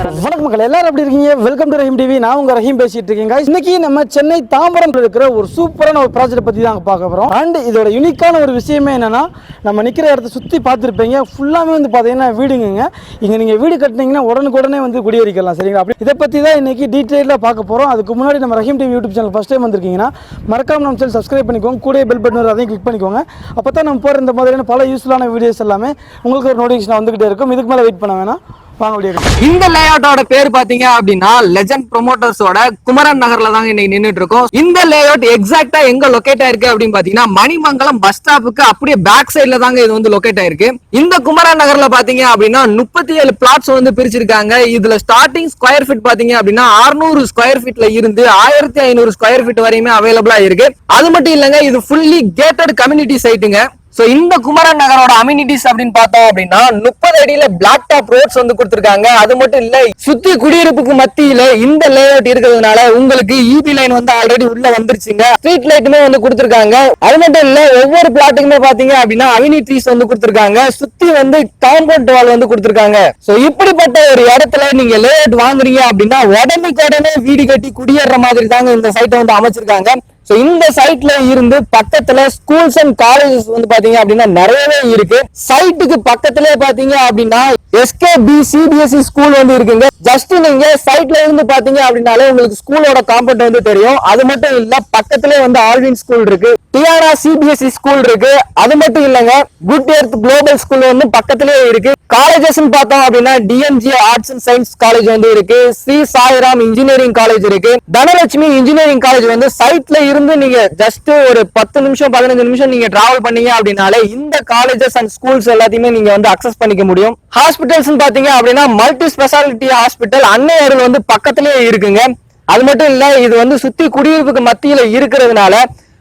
வணக்கம் மக்கள் எல்லாரும் எப்படி இருக்கீங்க? வெல்கம் டு ரஹீம் டிவி நான் உங்க ரஹீம் பேசிட்டு இருக்கேன் இன்னைக்கு நம்ம சென்னை தாம்பரம் இருக்கிற ஒரு சூப்பரான ஒரு ப்ராஜெக்ட் பத்தி தான் பார்க்க போறோம். அண்ட் இதோட யூனிக்கான ஒரு விஷயமே என்னன்னா நம்ம நிக்கிற இடத்த சுத்தி பார்த்துருப்பீங்க. ஃபுல்லாமே வந்து பாத்தீங்கன்னா வீடுங்க இங்க நீங்க வீடு கட்டினீங்கன்னா உடனுக்குடனே வந்து குடியேறிக்கலாம் சரிங்களா? அப்படி இதை பத்தி தான் இன்னைக்கு டீட்டெயிலாக பார்க்க போறோம். அதுக்கு முன்னாடி நம்ம Rahim TV YouTube channel first time வந்திருக்கீங்கன்னா மறக்காம நம்ம சேனல் சப்ஸ்கிரைப் பண்ணிக்கோங்க. கூட பெல் பட்டன் அதையும் கிளிக் பண்ணிக்கோங்க. அப்போ தான் நம்ம போகிற இந்த மாதிரியான பல யூஸ்ஃபுல்லான வீடியோஸ் எல்லாமே உங்களுக்கு ஒரு நோட்டிஃபிகேஷன் வந்துகிட்டே இருக்கும். இதுக்கு மேலே வெயிட் பண்ண வேணாம். வாங்க இந்த லேஅவுட்டோட பேர் பாத்தீங்க அப்படின்னா லெஜண்ட் ப்ரொமோட்டர்ஸோட குமரன் நகர்ல தாங்க இன்னைக்கு நின்றுட்டு இருக்கோம் இந்த லேஅவுட் எக்ஸாக்டா எங்க லொகேட் ஆயிருக்கு அப்படின்னு பாத்தீங்கன்னா மணிமங்கலம் பஸ் ஸ்டாப்புக்கு அப்படியே பேக் சைட்ல தாங்க இது வந்து லொகேட் ஆயிருக்கு. இந்த குமரன் நகர்ல பாத்தீங்க அப்படின்னா முப்பத்தி ஏழு பிளாட்ஸ் வந்து பிரிச்சிருக்காங்க. இதுல ஸ்டார்டிங் ஸ்கொயர் ஃபீட் பாத்தீங்க அப்படின்னா 600 ஸ்கொயர் ஃபீட்ல இருந்து ஆயிரத்தி ஐநூறு ஸ்கொயர் ஃபீட் வரையுமே அவைலபிளா இருக்கு. அது மட்டும் இல்லங்க இது ஃபுல்லி கேட்டட் கம்யூனிட்டி சைட்டுங்க ஸோ இந்த குமரன் நகரோட அம்யூனிட்டிஸ் அப்படின்னு பார்த்தோம் அப்படின்னா முப்பது அடியில பிளாக் டாப் ரோட்ஸ் வந்து கொடுத்துருக்காங்க. அது மட்டும் இல்ல சுத்தி குடியிருப்புக்கு மத்தியில இந்த லேஅவுட் இருக்கிறதுனால உங்களுக்கு இபி லைன் வந்து ஆல்ரெடி உள்ள வந்துருச்சுங்க. ஸ்ட்ரீட் லைட்டுமே வந்து கொடுத்துருக்காங்க. அது மட்டும் இல்ல ஒவ்வொரு பிளாட்டுக்குமே பாத்தீங்க அப்படின்னா அம்யூனிட்டிஸ் வந்து கொடுத்துருக்காங்க. சுத்தி வந்து காம்பவுண்ட் வால் வந்து கொடுத்துருக்காங்க. ஸோ இப்படிப்பட்ட ஒரு இடத்துல நீங்க லேஅவுட் வாங்குறீங்க அப்படின்னா உடனுக்கு உடனே வீடு கட்டி குடியேற மாதிரி தாங்க இந்த சைட்டை வந்து அமைச்சிருக்காங்க. ஸோ இந்த சைட்ல இருந்து பக்கத்துல ஸ்கூல்ஸ் அண்ட் காலேஜஸ் வந்து பாத்தீங்க அப்படின்னா நிறையவே இருக்கு. சைட்டுக்கு பக்கத்திலே பாத்தீங்க அப்படின்னா எஸ்கேபி சிபிஎஸ்சி ஸ்கூல் வந்து இருக்குங்க. ஜஸ்ட் நீங்க சைட்ல இருந்து பாத்தீங்க அப்படின்னாலே உங்களுக்கு ஸ்கூலோட காம்பவுண்ட் வந்து தெரியும். அது மட்டும் இல்ல பக்கத்திலே வந்து ஆல்வின் ஸ்கூல் இருக்கு. டிஆர்ஆர் சிபிஎஸ்இ ஸ்கூல் இருக்கு. அது மட்டும் இல்லங்க குட் எர்த் குளோபல் ஸ்கூல் வந்து பக்கத்திலே இருக்கு. காலேஜஸ் பார்த்தோம் அப்படின்னா TMG arts and science college வந்து இருக்கு. ஸ்ரீ சாய்ராம் இன்ஜினியரிங் காலேஜ் இருக்கு. தனலட்சுமி இன்ஜினியரிங் காலேஜ் வந்து சைட்ல இருந்து நீங்க ஜஸ்ட் ஒரு பத்து நிமிஷம் பதினஞ்சு நிமிஷம் நீங்க டிராவல் பண்ணீங்க அப்படின்னாலே இந்த காலேஜஸ் அண்ட் ஸ்கூல்ஸ் எல்லாத்தையுமே நீங்க வந்து அக்சஸ் பண்ணிக்க முடியும். ஹாஸ்பிட்டல்ஸ் பாத்தீங்க அப்படின்னா மல்டி ஸ்பெஷாலிட்டி ஹாஸ்பிட்டல் அன்னை அருள் வந்து பக்கத்திலேயே இருக்குங்க. அது மட்டும் இல்ல இது வந்து சுத்தி குடியிருப்புக்கு மத்தியில இருக்கிறதுனால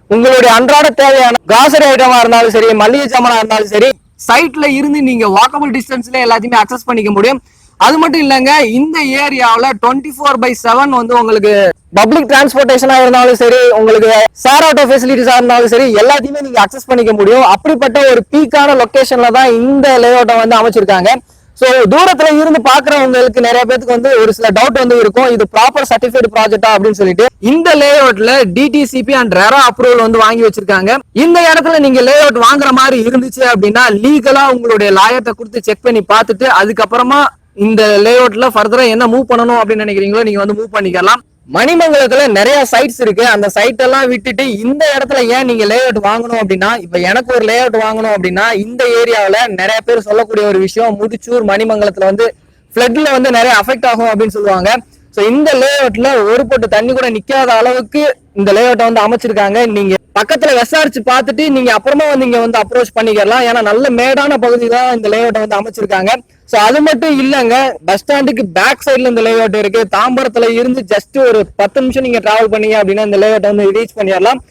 உங்களுடைய அன்றாட தேவையான காசரி ஐட்டமா இருந்தாலும் சரி மளிகை சாமானா இருந்தாலும் சரி சைட்ல இருந்து நீங்க வாக்கபிள் டிஸ்டன்ஸ்ல எல்லாத்தையுமே அக்சஸ் பண்ணிக்க முடியும். அது மட்டும் இல்லங்க இந்த ஏரியாவில் டுவெண்ட்டி ஃபோர் பை செவன் வந்து உங்களுக்கு பப்ளிக் டிரான்ஸ்போர்டேஷனா இருந்தாலும் சரி உங்களுக்கு ஷேர் ஆட்டோ ஃபெசிலிட்டிஸா இருந்தாலும் சரி எல்லாத்தையுமே நீங்க அக்சஸ் பண்ணிக்க முடியும். அப்படிப்பட்ட ஒரு பீக்கான லொகேஷன்ல தான் இந்த லேஅவுட்டை வந்து அமைச்சிருக்காங்க. ஸோ தூரத்துல இருந்து பாக்குறவங்களுக்கு நிறைய பேருக்கு வந்து ஒரு சில டவுட் வந்து இருக்கும். இது ப்ராப்பர் சர்டிஃபைடு ப்ராஜெக்டா அப்படின்னு சொல்லிட்டு இந்த லேஅவுட்ல டிடிசிபி அண்ட் ரெரா அப்ரூவல் வந்து வாங்கி வச்சிருக்காங்க. இந்த இடத்துல நீங்க லேஅவுட் வாங்குற மாதிரி இருந்துச்சு அப்படின்னா லீகலா உங்களுடைய லாயத்தை கொடுத்து செக் பண்ணி பார்த்துட்டு அதுக்கப்புறமா இந்த லேஅவுட்ல ஃபர்தரா என்ன மூவ் பண்ணணும் அப்படின்னு நினைக்கிறீங்களோ நீங்க வந்து மூவ் பண்ணிக்கலாம். மணிமங்கலத்துல நிறைய சைட்ஸ் இருக்கு. அந்த சைட் எல்லாம் விட்டுட்டு இந்த இடத்துல ஏன் நீங்க லேஅவுட் வாங்கணும் அப்படின்னா இப்ப எனக்கு ஒரு லேஅவுட் வாங்கணும் அப்படின்னா இந்த ஏரியாவுல நிறைய பேர் சொல்லக்கூடிய ஒரு விஷயம் முடிச்சூர் மணிமங்கலத்துல வந்து ஃபிளட்ல வந்து நிறைய அஃபெக்ட் ஆகும் அப்படின்னு சொல்லுவாங்க. சோ இந்த லேஅவுட்ல ஒரு பொட்டு தண்ணி கூட நிக்காத அளவுக்கு இந்த லேஅவுட்டை வந்து அமைச்சிருக்காங்க. நீங்க பக்கத்துல விசாரிச்சு பார்த்துட்டு நீங்க அப்புறமா வந்து இங்க வந்து அப்ரோச் பண்ணிக்கலாம். ஏன்னா நல்ல மேடான பகுதி தான் இந்த லேஅவுட்டை வந்து அமைச்சிருக்காங்க. ஸோ அது மட்டும் இல்லைங்க. பஸ் ஸ்டாண்டுக்கு பேக் சைட்ல இந்த லேஅவுட் இருக்கு. தாம்பரத்துல இருந்து ஜஸ்ட் ஒரு பத்து நிமிஷம் நீங்க டிராவல் பண்ணீங்க அப்படின்னா இந்த லேஅவுட்டை வந்து ரீச் பண்ணிடலாம்.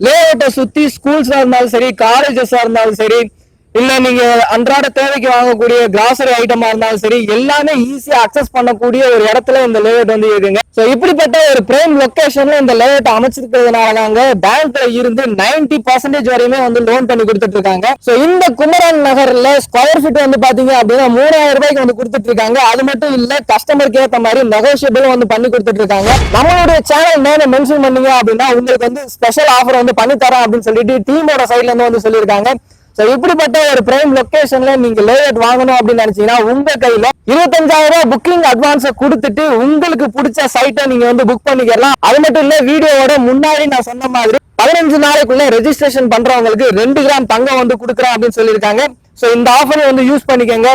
லேஅவுட்டை சுத்தி ஸ்கூல்ஸா இருந்தாலும் சரி காலேஜஸா இருந்தாலும் சரி இல்ல நீங்க அன்றாட தேவைக்கு வாங்கக்கூடிய கிராசரி ஐட்டமா இருந்தாலும் சரி எல்லாமே ஈஸியா அக்சஸ் பண்ணக்கூடிய ஒரு இடத்துல இந்த லேஅவுட் வந்து இருக்குங்க. சோ இப்படிப்பட்ட ஒரு ப்ரேம் லொகேஷன்ல இந்த லேஅவுட் அமைச்சிருக்கிறதுனால தாங்க பேங்க்ல இருந்து 90% பர்சன்டேஜ் வரையுமே வந்து லோன் பண்ணி கொடுத்துட்டு இருக்காங்க. சோ இந்த குமரன் நகர்ல ஸ்கொயர் ஃபீட் வந்து பாத்தீங்க அப்படின்னா மூணாயிரம் ரூபாய்க்கு வந்து கொடுத்துட்டு இருக்காங்க. அது மட்டும் இல்ல கஸ்டமருக்கு ஏத்த மாதிரி நெகோசியபிள் வந்து பண்ணி கொடுத்துட்டு இருக்காங்க. நம்மளுடைய சேனல் நேம் மென்ஷன் பண்ணீங்க அப்படின்னா உங்களுக்கு வந்து ஸ்பெஷல் ஆஃபர் வந்து பண்ணி தரேன் அப்படின்னு சொல்லிட்டு டீமோட சைட்ல இருந்து வந்து சொல்லியிருக்காங்க. ஸோ இப்படிப்பட்ட ஒரு பிரைம் லொக்கேஷன்ல நீங்க லேஅவுட் வாங்கணும் அப்படின்னு நினைச்சீங்கன்னா உங்க கையில இருபத்தஞ்சாயிரம் ரூபாய் புக்கிங் அட்வான்ஸை கொடுத்துட்டு உங்களுக்கு பிடிச்ச சைட்டை நீங்க வந்து புக் பண்ணிக்கலாம். அது மட்டும் இல்ல வீடியோவோட முன்னாடி நான் சொன்ன மாதிரி பதினஞ்சு நாளைக்குள்ள ரெஜிஸ்ட்ரேஷன் பண்றவங்களுக்கு ரெண்டு கிராம் தங்கம் வந்து கொடுக்குறேன் அப்படின்னு சொல்லியிருக்காங்க. ஸோ இந்த ஆஃபரை வந்து யூஸ் பண்ணிக்கோங்க.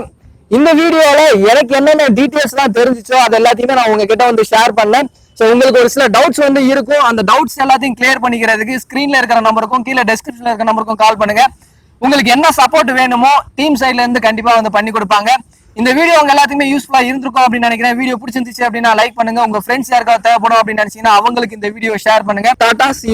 இந்த வீடியோல எனக்கு என்னென்ன டீட்டெயில்ஸ் எல்லாம் தெரிஞ்சிச்சோ அது எல்லாத்தையுமே நான் உங்ககிட்ட வந்து ஷேர் பண்ணேன். ஸோ உங்களுக்கு ஒரு சில டவுட்ஸ் வந்து இருக்கும். அந்த டவுட்ஸ் எல்லாத்தையும் கிளியர் பண்ணிக்கிறதுக்கு ஸ்க்ரீன்ல இருக்கிற நம்பருக்கும் கீழே டெஸ்கிரிப்ஷன்ல இருக்கிற நம்பருக்கும் கால் பண்ணுங்க. உங்களுக்கு என்ன சப்போர்ட் வேணுமோ டீம் சைட்ல இருந்து கண்டிப்பா வந்து பண்ணி கொடுப்பாங்க. இந்த வீடியோ உங்க எல்லாத்துக்குமே யூஸ்ஃபுல்லா இருந்திருக்கும் அப்படின்னு நினைக்கிறேன். வீடியோ பிடிச்சிருந்துச்சு அப்படின்னா லைக் பண்ணுங்க. உங்க ஃப்ரெண்ட்ஸ் யாருக்காவது தேவைப்படும் அப்படின்னு நினைச்சீங்கன்னா அவங்களுக்கு இந்த வீடியோ ஷேர் பண்ணுங்க. டாடா சி